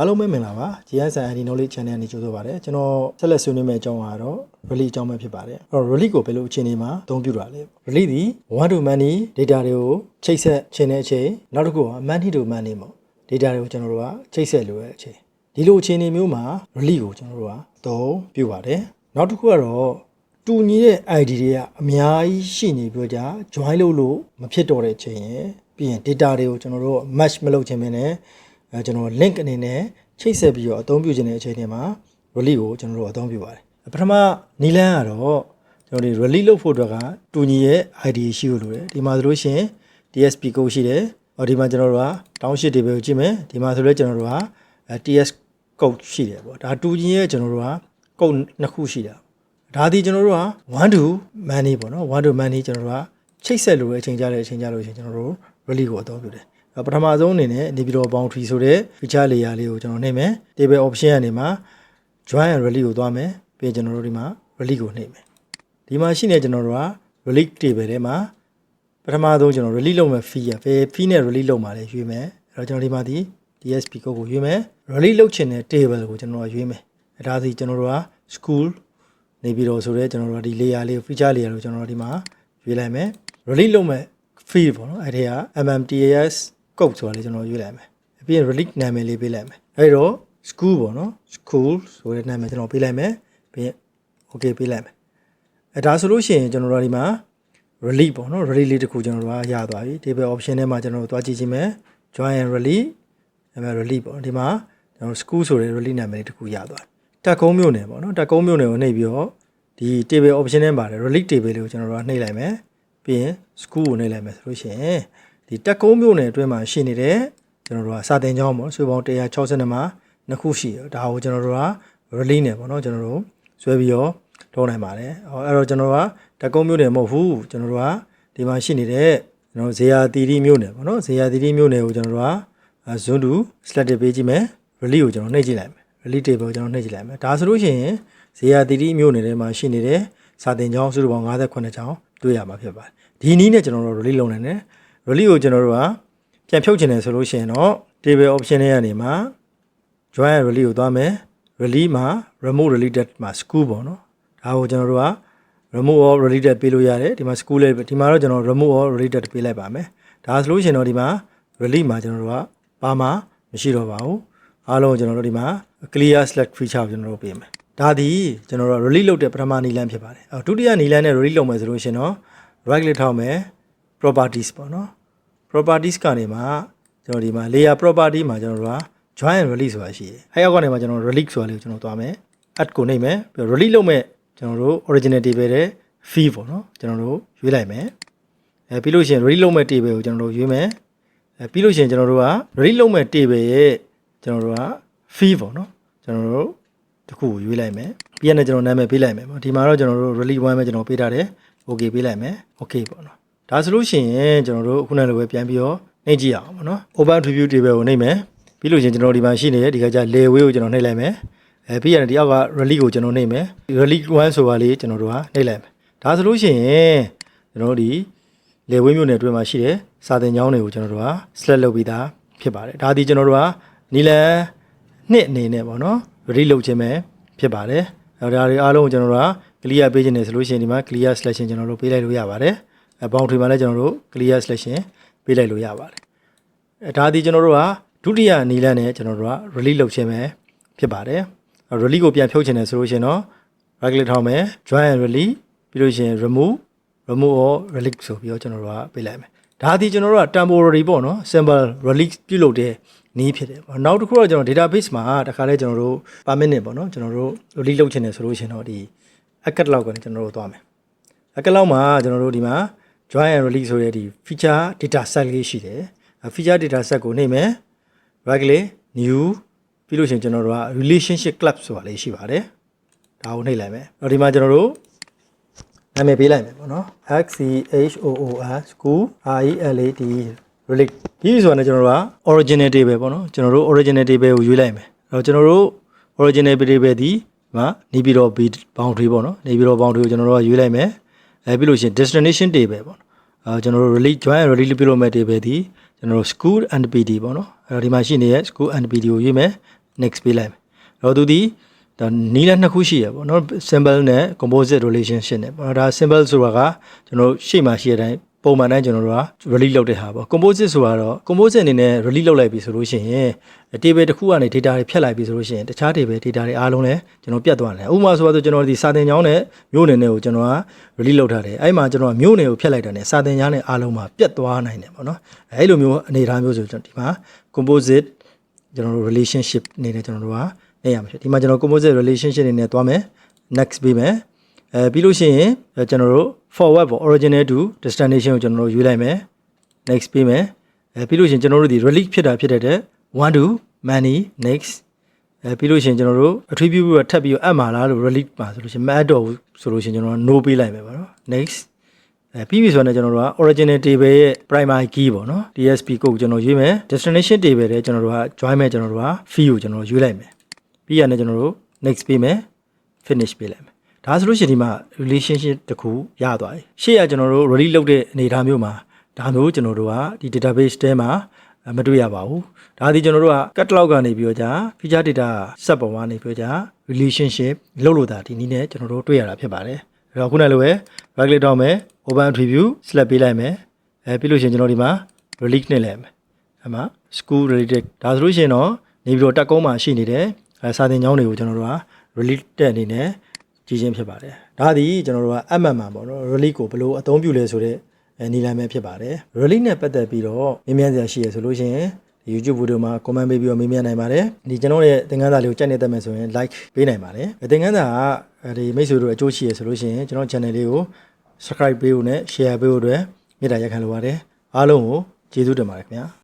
အားလုံးပဲမင်္ဂလာပါ GSI ID Knowledge Channel ကနေကြိုဆိုပါရစေကျွန်တော်ဆက်လက်ဆွေးနွေးမယ့်အကြောင်းကတော့ Rally အကြောင်းပဲဖြစ်ပါတယ်အဲ့တော့ Rally ကိုဘယ်လိုအခြေအနေမှာအသုံးပြုတာလဲ Rally ဒီ one to many data တွေကိုချိတ်ဆက်ခြင်းတဲ့အချိန်နောက်တစ်ခုက many to many ပေါ့ data တွေကိုကျွန်တော်တို့ကချိတ်ဆက်လိုတဲ့အချိန်ဒီလိုအခြေအနေမျိုးမှာ Rally ကိုကျွန်တော်တို့ကအသုံးပြုပါတယ်နောက်တစ်ခုကတော့တူညီတဲ့ ID တွေကအများကြီးရှိနေပြီးတော့ကြာ join လုပ်လို့မဖြစ်တော့တဲ့အချိန်ရယ်ပြီးရင် data တွေကိုကျွန်တော်တို့ match မလုပ်ခြင်းမင်းနဲ့ အဲကျွန်တော် link အနေနဲ့ချိတ်ဆက်ပြီးတော့အသုံးပြုခြင်းတဲ့အချိန်တွေမှာ release ကိုကျွန်တော်တို့အသုံးပြုပါတယ်ပထမနီလန်းကတော့ကျွန်တော်ဒီ release လုပ်ဖို့အတွက်ကတူညီရဲ့ ID ရှိလို့လိုတယ်ဒီမှာဆိုလို့ရှိရင် DSP code ရှိတယ်ဟောဒီမှာကျွန်တော်တို့က downship တွေပဲကြည့်မယ်ဒီမှာဆိုလဲကျွန်တော်တို့က TS code ရှိတယ်ပေါ့ဒါတူညီရဲ့ကျွန်တော်တို့က code နှစ်ခုရှိတာဒါဒီကျွန်တော်တို့က1 to money ပေါ့နော်1 to money ကျွန်တော်တို့ကချိတ်ဆက်လို့အချိန်ကြတဲ့အချိန်ကြလို့ရှိရင်ကျွန်တော်တို့ release ကိုအသုံးပြုတယ် ပထမဆုံးအနေနဲ့နေပြည်တော် boundary ဆိုတဲ့ feature layer လေးကိုကျွန်တော်နှိပ်မယ် table option ကနေမှာ join and release ကိုသွားမယ်ပြီးရင်ကျွန်တော်တို့ဒီမှာ release ကိုနှိပ်မယ်ဒီမှာရှိနေကျွန်တော်တို့က release table ထဲမှာပထမဆုံးကျွန်တော် release လုပ်မယ် fee ရ fee နဲ့ release လုပ်မှာလေရွေးမယ်အဲ့တော့ကျွန်တော်ဒီမှာဒီ DSP code ကိုရွေးမယ် release လုပ်ချင်တဲ့ table ကိုကျွန်တော်ရွေးမယ်အဲဒါစီကျွန်တော်တို့က school နေပြီးတော့ဆိုတော့ကျွန်တော်တို့ကဒီ layer လေး feature layer ကိုကျွန်တော်တို့ဒီမှာရွေးလိုက်မယ် release လုပ်မယ် fee ပေါ့နော်အဲ့ဒီက MMTAS code ဆိုတာလေးကျွန်တော်ရွေးလိုက်မယ်ပြီးရင် release နာမည်လေးပေးလိုက်မယ်အဲ့တော့ school ပေါ့နော် school ဆိုတဲ့နာမည်ကျွန်တော်ပေးလိုက်မယ်ပြီးရင် okay ပေးလိုက်မယ်အဲဒါဆိုလို့ရှိရင်ကျွန်တော်တို့ဒီမှာ release ပေါ့နော် release လေးတစ်ခုကျွန်တော်တို့ကရသွားပြီ table option ထဲမှာကျွန်တော်တို့သွားကြည့်ချင်းမယ် join and release အဲမှာ release ပေါ့ဒီမှာကျွန်တော် school ဆိုတဲ့ release နာမည်လေးတစ်ခုရသွားပြီတက်ကုန်းမြို့နယ်ပေါ့နော်တက်ကုန်းမြို့နယ်ကိုနှိပ်ပြီးတော့ဒီ table option ထဲမှာ release table လေးကိုကျွန်တော်တို့ကနှိပ်လိုက်မယ်ပြီးရင် school ကိုနှိပ်လိုက်မယ်ဆိုလို့ရှိရင် ဒီတက်ကုန်းမြို့နယ်အတွင်းမှာရှိနေတဲ့ကျွန်တော်တို့ကစာတင်ကျောင်းပေါ့ဆွေပေါင်း160မှာနှစ်ခုရှိတယ်ဒါကိုကျွန်တော်တို့က release နဲ့ပေါ့နော်ကျွန်တော်တို့ဆွဲပြီးတော့ထုံးနိုင်ပါတယ်အဲ့တော့ကျွန်တော်တို့ကတက်ကုန်းမြို့နယ်မဟုတ်ဘူးကျွန်တော်တို့ကဒီမှာရှိနေတဲ့ကျွန်တော်ဇေယျတီတီမြို့နယ်ပေါ့နော်ဇေယျတီတီမြို့နယ်ကိုကျွန်တော်တို့က zone 2 select ပေးကြည့်မယ် release ကိုကျွန်တော်နှိပ်ကြည့်လိုက်မယ် release table ကိုကျွန်တော်နှိပ်ကြည့်လိုက်မယ်ဒါဆိုလို့ရှိရင်ဇေယျတီတီမြို့နယ်ထဲမှာရှိနေတဲ့စာတင်ကျောင်းစုစုပေါင်း58ကျောင်းတွေ့ရမှာဖြစ်ပါတယ်ဒီနည်းနဲ့ကျွန်တော်တို့ release လုပ်နိုင်တယ် release ကိုကျွန်တော်တို့ကပြန်ဖြုတ်ချင်တယ်ဆိုလို့ရှိရင်တော့ table option ထဲကနေမှာ join and release ကိုသွားမယ် release မှာ remote related မှာ school ပေါ့နော်ဒါကိုကျွန်တော်တို့က remote or related ပေးလို့ရတယ်ဒီမှာ school လေးဒီမှာတော့ကျွန်တော် remote or related ပေးလိုက်ပါမယ်ဒါဆိုလို့ရှိရင်တော့ဒီမှာ release မှာကျွန်တော်တို့ကဘာမှမရှိတော့ပါဘူးအားလုံးကျွန်တော်တို့ဒီမှာ clear select feature ကိုကျွန်တော်တို့ပေးမယ်ဒါဒီကျွန်တော်တို့ release လုပ်တဲ့ပထမနည်းလမ်းဖြစ်ပါတယ်အော်ဒုတိယနည်းလမ်းနဲ့ release လုပ်မယ်ဆိုလို့ရှိရင်တော့ right click ထောက်မယ် properties ပေါ့နော် properties ကနေမှာကျွန်တော်ဒီမှာ layer property မှာကျွန်တော်တို့က join and release ဆိုတာရှိတယ်အဲအောက်ကနေမှာကျွန်တော် release ဆိုတာလေးကိုကျွန်တော်သွားမယ် add ကိုနှိပ်မယ်ပြီးတော့ release လုပ်မဲ့ကျွန်တော်တို့ original table တဲ့ fee ပေါ့နော်ကျွန်တော်တို့ရွေးလိုက်မယ်အဲပြီးလို့ရှိရင် release လုပ်မဲ့ table ကိုကျွန်တော်တို့ရွေးမယ်အဲပြီးလို့ရှိရင်ကျွန်တော်တို့က release လုပ်မဲ့ table ရဲ့ကျွန်တော်တို့က fee ပေါ့နော်ကျွန်တော်တို့တစ်ခုကိုရွေးလိုက်မယ်ပြီးရတဲ့ကျွန်တော်နာမည်ပေးလိုက်မယ်ပေါ့ဒီမှာတော့ကျွန်တော်တို့ release 1ပဲကျွန်တော်ပေးထားတယ် okay ပေးလိုက်မယ် okay ပေါ့နော် ဒါဆိုလို့ရှိရင်ကျွန်တော်တို့ခုနကလိုပဲပြန်ပြီးတော့နှိပ်ကြည့်အောင်ပေါ့နော် open preview table ကိုနှိပ်မယ်ပြီးလို့ရှိရင်ကျွန်တော်ဒီမှာရှိနေတဲ့ဒီကကြ layer way ကိုကျွန်တော်နှိပ်လိုက်မယ်အဲပြီးရတယ်ဒီအောက်က release ကိုကျွန်တော်နှိပ်မယ် release 1ဆိုတာလေးကျွန်တော်တို့ကနှိပ်လိုက်မယ်ဒါဆိုလို့ရှိရင်ကျွန်တော်တို့ဒီလေဝင်းမျိုးနယ်အတွင်းမှာရှိတဲ့စာတင်ကျောင်းတွေကိုကျွန်တော်တို့က select လုပ်ပြီးသားဖြစ်ပါတယ်ဒါဒီကျွန်တော်တို့ကနီလန်နှစ်အနေနဲ့ပေါ့နော် ready လုပ်ခြင်းပဲဖြစ်ပါတယ်အဲဒါတွေအားလုံးကိုကျွန်တော်တို့က clear ပေးခြင်းနဲ့ဆိုလို့ရှိရင်ဒီမှာ clear selection ကျွန်တော်တို့ပေးလိုက်လို့ရပါတယ်အဲ boundary မှာလည်းကျွန်တော်တို့ clear selection ပေးလိုက်လို့ရပါတယ်အဲဒါဒီကျွန်တော်တို့ကဒုတိယနီလန်နဲ့ကျွန်တော်တို့က release လုပ်ခြင်းပဲဖြစ်ပါတယ်အဲ release ကိုပြန်ဖြုတ်ခြင်းနဲ့ဆိုလို့ရှိရင်တော့ right click ထောက်မယ် join and release ပြီးလို့ရှိရင် remove remove or release ဆိုပြီးတော့ကျွန်တော်တို့ကပေးလိုက်မယ်ဒါဒီကျွန်တော်တို့က temporary ပေါ့နော် simple release ပြုလုပ်တဲ့နည်းဖြစ်တယ်ပေါ့နောက်တစ်ခုတော့ကျွန်တော် database မှာတခါလဲကျွန်တော်တို့ permit နဲ့ပေါ့နော်ကျွန်တော်တို့ release လုပ်ချင်တယ်ဆိုလို့ရှိရင်တော့ဒီ account လောက်ကနေကျွန်တော်တို့သွားမယ် account လောက်မှာကျွန်တော်တို့ဒီမှာ join and release ဆိုတဲ့ဒီ feature data set လေးရှိတယ် feature data set ကိုနှိပ်မယ် right click new ပြီးလို့ရှိရင်ကျွန်တော်တို့က relationship club ဆိုတာလေးရှိပါတယ်ဒါကိုနှိပ်လိုက်မယ်အဲ့တော့ဒီမှာကျွန်တော်တို့နာမည်ပေးလိုက်မယ်ပေါ့နော် X C H O O S school R E L A T relate ဒီဆိုတာနဲ့ကျွန်တော်တို့က original table ပေါ့နော်ကျွန်တော်တို့ original table ကိုရွေးလိုက်မယ်အဲ့တော့ကျွန်တော်တို့ original table ဒီမှာနေပြီးတော့ boundary ပေါ့နော်နေပြီးတော့ boundary ကိုကျွန်တော်တို့ကရွေးလိုက်မယ် အဲပြီးလို့ရှိရင် destination table ပေါ့နော်အဲကျွန်တော်တို့ relate join relate ပြုလုပ်မဲ့ table ဒီကျွန်တော်တို့ school and PD ပေါ့နော်အဲ့တော့ဒီမှာရှိနေတဲ့ school and PD ကိုရွေးမယ် next ပေးလိုက်မယ်အဲ့တော့သူဒီဒါနီးလက်နှစ်ခုရှိရပေါ့နော် symbol နဲ့ composite relationship နဲ့ပေါ့နော်ဒါ symbol ဆိုတာကကျွန်တော်တို့ရှေ့မှာရှိတဲ့အတိုင်း ပုံမှန်တိုင်းကျွန်တော်တို့က release လုပ်တဲ့ဟာပေါ့ composite ဆိုတာတော့ composite အနေနဲ့ release လုပ်လိုက်ပြီဆိုလို့ရှိရင် table တစ်ခုကနေ data တွေဖြတ်လိုက်ပြီဆိုလို့ရှိရင်တခြား table data တွေအားလုံးလည်းကျွန်တော်ပြတ်သွားတယ်ဥပမာဆိုတော့ကျွန်တော်ဒီစာသင်ကျောင်းနဲ့မြို့နယ်နဲ့ကိုကျွန်တော်က release လုပ်ထားတယ်အဲ့မှာကျွန်တော်ကမြို့နယ်ကိုဖြတ်လိုက်တာနဲ့စာသင်ကျောင်းနဲ့အားလုံးမှာပြတ်သွားနိုင်တယ်ပေါ့နော်အဲ့လိုမျိုးအနေအထားမျိုးဆိုကျွန်တော်ဒီမှာ composite ကျွန်တော်တို့ relationship အနေနဲ့ကျွန်တော်တို့ကနေရမှာဖြစ်ဒီမှာကျွန်တော် composite relationship အနေနဲ့သွားမယ် next ပေးမယ် အဲပြီးလို့ရှိရင်အဲကျွန်တော်တို့ forward ပေါ့ original to destination ကိုကျွန်တော်တို့ယူလိုက်မယ် next ပေးမယ်အဲပြီးလို့ရှိရင်ကျွန်တော်တို့ဒီ release ဖြစ်တာဖြစ်တဲ့အတွက် want to money next အဲပြီးလို့ရှိရင်ကျွန်တော်တို့ attribute ကထပ်ပြီးတော့အပ်မှာလားလို့ release ပါဆိုလို့ရှိရင်မအပ်တော့ဘူးဆိုလို့ရှိရင်ကျွန်တော် no ပေးလိုက်မယ်ပါနော် next အဲပြီးပြီဆိုတော့ကျွန်တော်တို့က original table ရဲ့ primary key ပေါ့နော် DSP code ကိုကျွန်တော်ရွေးမယ် destination table တဲ့ကျွန်တော်တို့က join မဲ့ကျွန်တော်တို့က fee ကိုကျွန်တော်ရွေးလိုက်မယ်ပြီးရတဲ့ကျွန်တော်တို့ next ပေးမယ် finish ပေးလိုက်မယ် ဒါဆိုလို့ရှိရင်ဒီမှာ relationship တခုရသွားတယ်ရှေ့ကကျွန်တော်တို့ release လုပ်တဲ့အနေအထားမျိုးမှာဒါမျိုးကျွန်တော်တို့ကဒီ database ထဲမှာမတွေ့ရပါဘူးဒါဒီကျွန်တော်တို့က catalog ကနေပြီးတော့ကြာ feature data စက်ပေါ်ကနေပြီးတော့ကြာ relationship လုပ်လို့ဒါဒီနည်းနဲ့ကျွန်တော်တို့တွေ့ရတာဖြစ်ပါတယ်အဲ့တော့ခုနလိုပဲ right click တောင်းမယ် open attribute select ပေးလိုက်မယ်အဲပြီးလို့ရှိရင်ကျွန်တော်ဒီမှာ release နဲ့လဲမယ်အမှ school related ဒါဆိုလို့ရှိရင်တော့နေပြီးတော့တက်ကုန်းမှာရှိနေတဲ့စာသင်ကျောင်းတွေကိုကျွန်တော်တို့က release တဲ့အနေနဲ့ ကြည့်ချင်းဖြစ်ပါတယ်ဒါသည်ကျွန်တော်တို့က MM မှာပေါ့နော် release ကိုဘယ်လိုအသုံးပြုလဲဆိုတော့အဲနီလန်ပဲဖြစ်ပါတယ် release နဲ့ပတ်သက်ပြီးတော့မေးမြန်းစရာရှိရဆိုလို့ရှိရင်ဒီ YouTube ဗီဒီယိုမှာ comment ပေးပြီးတော့မေးမြန်းနိုင်ပါတယ်ဒီကျွန်တော်ရဲ့သင်ခန်းစာလေးကိုကြိုက်နေတတ်မယ်ဆိုရင် like ပေးနိုင်ပါတယ်သင်ခန်းစာကဒီမိတ်ဆွေတို့အကျိုးရှိရဆိုလို့ရှိရင်ကျွန်တော် channel လေးကို subscribe ပေးဖို့နဲ့ share ပေးဖို့အတွက်မေတ္တာရက်ခံလိုပါတယ်အားလုံးကိုကျေးဇူးတင်ပါတယ်ခင်ဗျာ